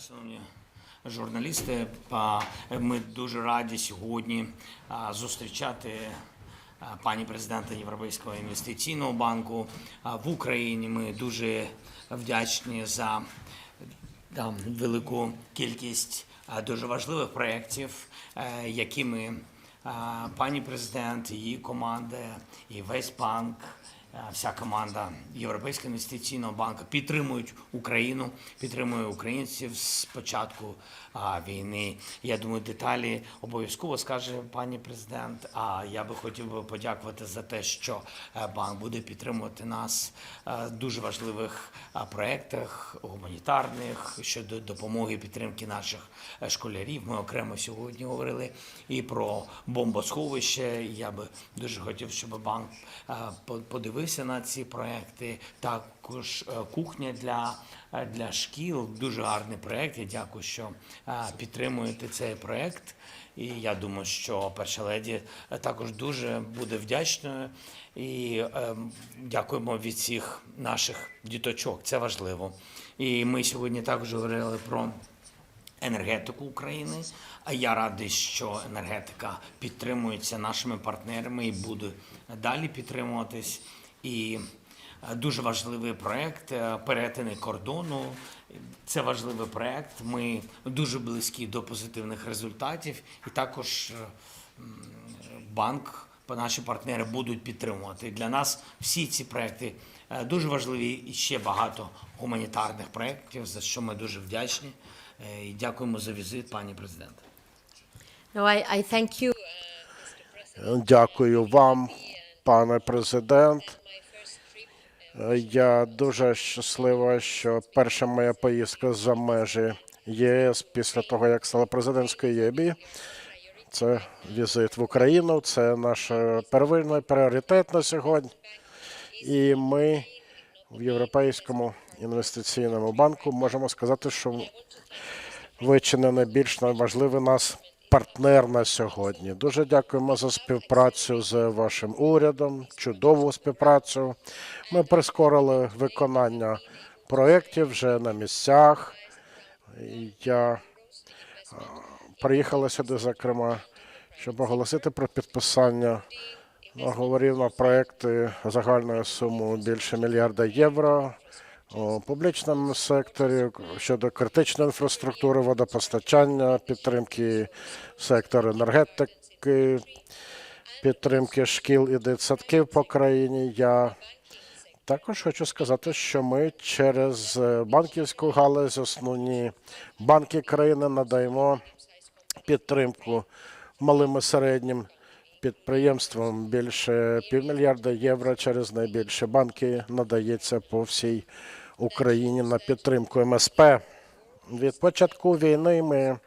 шановні журналісти. Ми дуже раді сьогодні зустрічати пані президента Європейського інвестиційного банку в Україні. Ми дуже вдячні за там, велику кількість дуже важливих проєктів, е, якими пані президент, її команда і весь банк. Е, Вся команда Європейського інвестиційного банку підтримують Україну, підтримує українців з початку війни. Я думаю, деталі обов'язково скаже пані президент. А я би хотів би подякувати за те, що е, банк буде підтримувати нас е, в дуже важливих а, проєктах гуманітарних щодо допомоги підтримки наших школярів. Ми окремо сьогодні говорили і про бомбосховище. Я би дуже хотів, щоб банк е, подивився на ці проекти. Також е, кухня для, е, для шкіл. Дуже гарний проект. Я дякую, що е, підтримуєте цей проект. І я думаю, що перша леді також дуже буде вдячною. І дякуємо від всіх наших діточок. Це важливо. І ми сьогодні також говорили про енергетику України. А я радий, що енергетика підтримується нашими партнерами і буде далі підтримуватись. І е, дуже важливий проект е, перетини кордону. Це важливий проект. Ми дуже близькі до позитивних результатів, і також е, банк. Наші партнери будуть підтримувати для нас всі ці проекти дуже важливі і ще багато гуманітарних проєктів, за що ми дуже вдячні. І дякуємо за візит, пані президент. No, I, I thank you. Дякую вам, пане президент. Я дуже щаслива, що перша моя поїздка за межі ЄС після того, як стала президентською ЄБІ. Це візит в Україну, це наш первинний пріоритет на сьогодні. І ми в Європейському інвестиційному банку можемо сказати, що ви чи не найбільш важливий нас партнер на сьогодні. Дуже дякуємо за співпрацю з вашим урядом, чудову співпрацю. Ми прискорили виконання проєктів вже на місцях. Я приїхала сюди, зокрема, щоб оголосити про підписання договорів на проекти загальною сумою більше мільярда євро у публічному секторі щодо критичної інфраструктури, водопостачання, підтримки сектору енергетики, підтримки шкіл і дитсадків по країні. Я також хочу сказати, що ми через банківську галузь, основні банки країни надаємо підтримку малим і середнім підприємствам. Більше півмільярда євро через найбільші банки надається по всій Україні на підтримку МСП. Від початку війни ми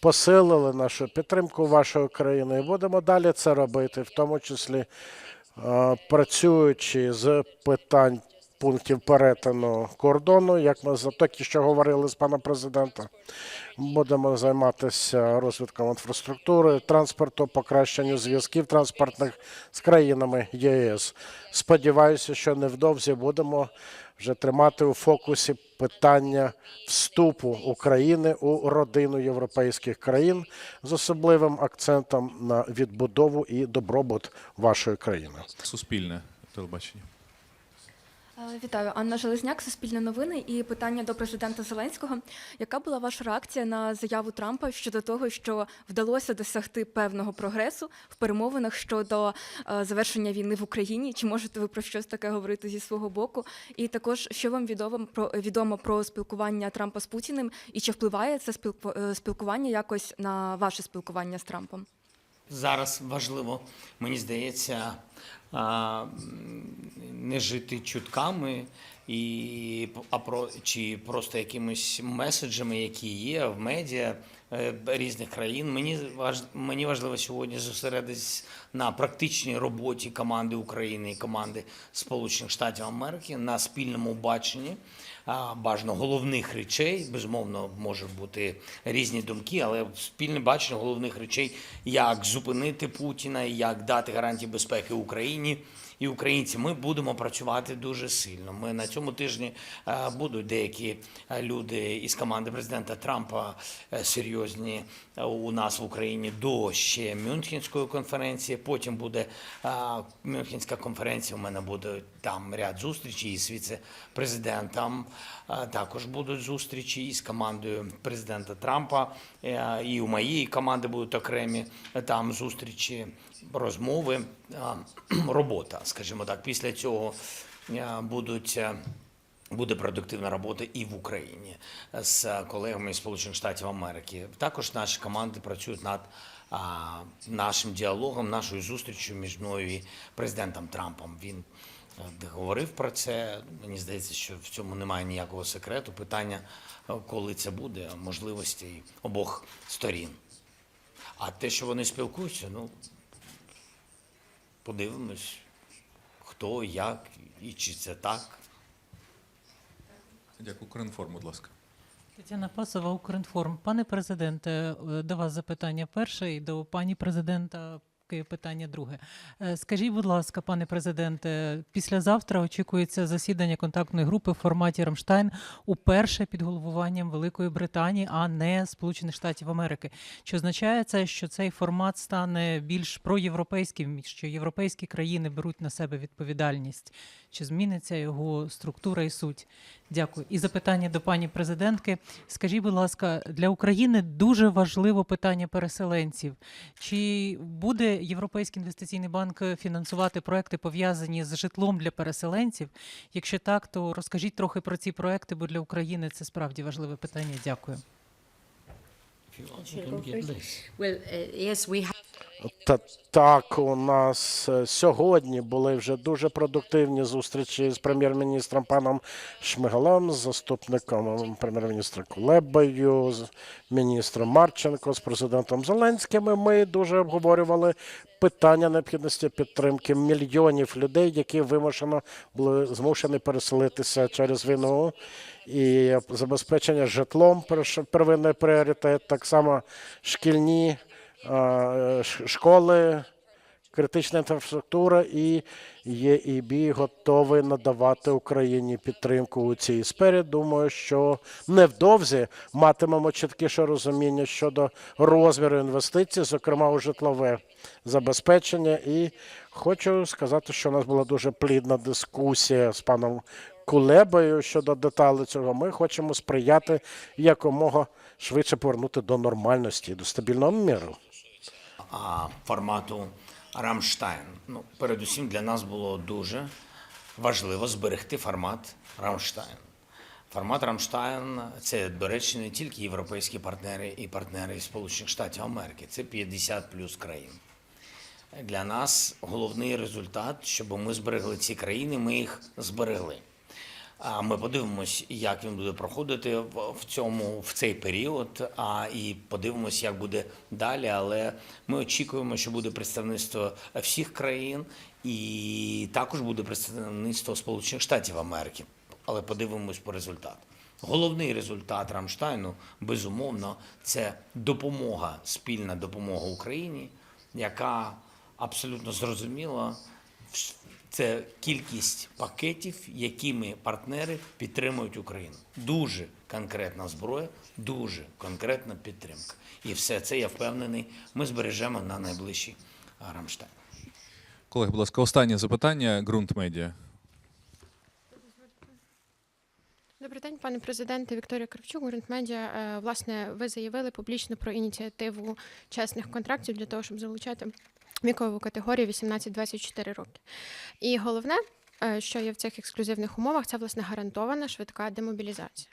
посилили нашу підтримку вашої країни і будемо далі це робити, в тому числі е, працюючи з питань пунктів перетину кордону, як ми за тільки що говорили з паном президентом, будемо займатися розвитком інфраструктури, транспорту, покращенню зв'язків транспортних з країнами ЄС. Сподіваюся, що невдовзі будемо вже тримати у фокусі питання вступу України у родину європейських країн з особливим акцентом на відбудову і добробут вашої країни. Суспільне телебачення. Е, Вітаю, Анна Железняк, Суспільне новини. І питання до президента Зеленського. Яка була ваша реакція на заяву Трампа щодо того, що вдалося досягти певного прогресу в перемовинах щодо е, завершення війни в Україні? Чи можете ви про щось таке говорити зі свого боку? І також що вам відомо про відомо про спілкування Трампа з Путіним, і чи впливає це е, спілкування якось на ваше спілкування з Трампом? Зараз важливо, мені здається, не жити чутками і а про чи просто якимись меседжами, які є в медіа е, різних країн. Мені важ, мені важливо сьогодні зосередитись на практичній роботі команди України і команди Сполучених Штатів Америки на спільному баченні бажано головних речей. Безумовно, можуть бути різні думки, але спільне бачення головних речей, як зупинити Путіна, як дати гарантії безпеки Україні і українці. Ми будемо працювати дуже сильно. Ми на цьому тижні е, будуть деякі е, люди із команди президента Трампа е, серйозні у нас в Україні до ще Мюнхенської конференції. Потім буде Мюнхенська конференція. У мене буде там ряд зустрічей із віце-президентом. Також будуть зустрічі із командою президента Трампа. І у моєї команди будуть окремі там зустрічі, розмови, робота, скажімо так. Після цього е, будуть. е, Буде продуктивна робота і в Україні з колегами із Сполучених Штатів Америки. Також наші команди працюють над а, нашим діалогом, нашою зустрічю між мною і президентом Трампом. Він е, говорив про це. Мені здається, що в цьому немає ніякого секрету. Питання, е, коли це буде, можливості обох сторін. А те, що вони спілкуються, ну подивимось, хто, як і чи це так. Дякую. Укрінформ, будь ласка. Тетяна Пасова, Укрінформ. Пане президенте, е, до вас запитання перше і до пані президента питання друге. Е, Скажіть, будь ласка, пане президенте, післязавтра очікується засідання контактної групи в форматі Рамштайн уперше під головуванням Великої Британії, а не Сполучених Штатів Америки. Чи означає це, що цей формат стане більш проєвропейським, що європейські країни беруть на себе відповідальність? Чи зміниться його структура і суть? Дякую. І запитання до пані президентки. Скажіть, будь ласка, для України дуже важливо питання переселенців. Чи буде Європейський інвестиційний банк фінансувати проекти пов'язані з житлом для переселенців? Якщо так, то розкажіть трохи про ці проекти, бо для України це справді важливе питання. Дякую. Та так, у нас е, сьогодні були вже дуже продуктивні зустрічі з прем'єр-міністром паном Шмигалем, з заступником прем'єр-міністра Кулебою, з міністром Марченко, з президентом Зеленським. Ми дуже обговорювали питання необхідності підтримки мільйонів людей, які вимушено були змушені переселитися через війну. І забезпечення житлом первинний пріоритет, так само шкільні школи, критична інфраструктура і ЄІБ готовий надавати Україні підтримку у цій сфері. Думаю, що невдовзі матимемо чіткіше розуміння щодо розміру інвестицій, зокрема у житлове забезпечення. І хочу сказати, що у нас була дуже плідна дискусія з паном Кулебою щодо деталей цього. Ми хочемо сприяти якомога швидше повернути до нормальності, до стабільного міру. А, формату Рамштайн. Ну, передусім для нас було дуже важливо зберегти формат Рамштайн. Формат Рамштайн це, до речі, не тільки європейські партнери і партнери Сполучених Штатів Америки, це 50 плюс країн. Для нас головний результат, щоб ми зберегли ці країни, ми їх зберегли. А ми подивимось, як він буде проходити в цьому в цей період. А і подивимось, як буде далі. Але ми очікуємо, що буде представництво всіх країн, і також буде представництво Сполучених Штатів Америки. Але подивимось по результату. Головний результат Рамштайну, безумовно, це допомога, спільна допомога Україні, яка абсолютно зрозуміла це кількість пакетів, якими партнери підтримують Україну. Дуже конкретна зброя, дуже конкретна підтримка. І все це я впевнений. Ми збережемо на найближчий Рамштайн. Колеги, будь ласка, останнє запитання. Ґрунт медіа. Добрий день, пане президенте. Вікторія Кравчук, Медіа. Е, Власне, ви заявили публічно про ініціативу чесних контрактів для того, щоб залучати вікову категорію 18-24 роки. І головне, е, що є в цих ексклюзивних умовах, це власне гарантована швидка демобілізація.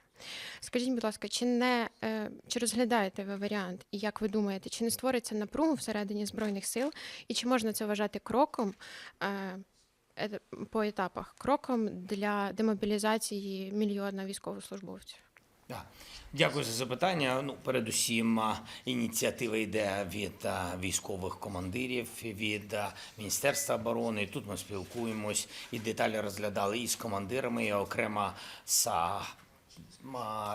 Скажіть, будь ласка, чи не е, чи розглядаєте ви варіант, і як ви думаєте, чи не створиться напругу всередині збройних сил, і чи можна це вважати кроком? е, по етапах кроком для демобілізації мільйона військовослужбовців. Так. Дякую за запитання. Ну, передусім, ініціатива йде від військових командирів, від Міністерства оборони. Тут ми спілкуємось і деталі розглядали і з командирами, і окремо з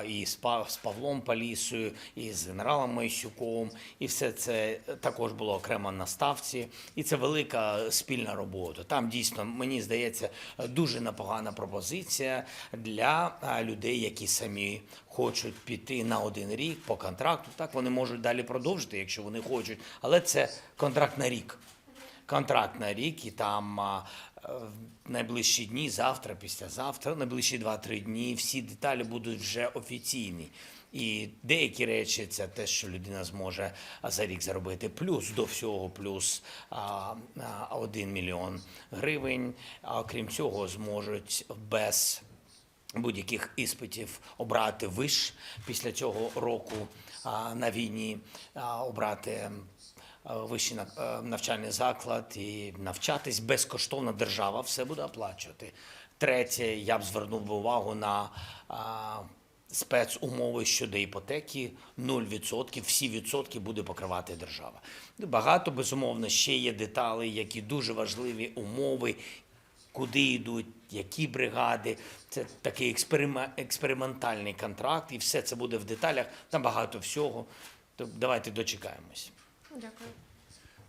і з, Павлом Палісою, і з генералом Майсюком, і все це також було окремо на ставці. І це велика спільна робота. Там дійсно мені здається дуже непогана пропозиція для людей, які самі хочуть піти на один рік по контракту. Так вони можуть далі продовжити, якщо вони хочуть, але це контракт на рік контракт на рік, і там в найближчі дні, завтра, післязавтра, найближчі 2-3 дні, всі деталі будуть вже офіційні. І деякі речі це те, що людина зможе за рік заробити. Плюс до всього, плюс а, а, 1 мільйон гривень. А крім цього, зможуть без будь-яких іспитів обрати виш після цього року на війні, обрати е, вищий е, навчальний заклад і навчатись безкоштовно. Держава все буде оплачувати. Третє, я б звернув увагу на спецумови щодо іпотеки 0%, всі відсотки буде покривати держава. Багато безумовно ще є деталі, які дуже важливі умови, куди йдуть, які бригади. Це такий експериме- експериментальний контракт, і все це буде в деталях. Там багато всього. То давайте дочекаємось. Дякую.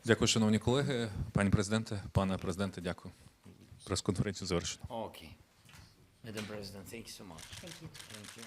Дякую, шановні колеги. Пані президенте, пане президенте, дякую. Прес-конференцію завершено. Okay. Madam President, thank you so much. Thank you. Thank you.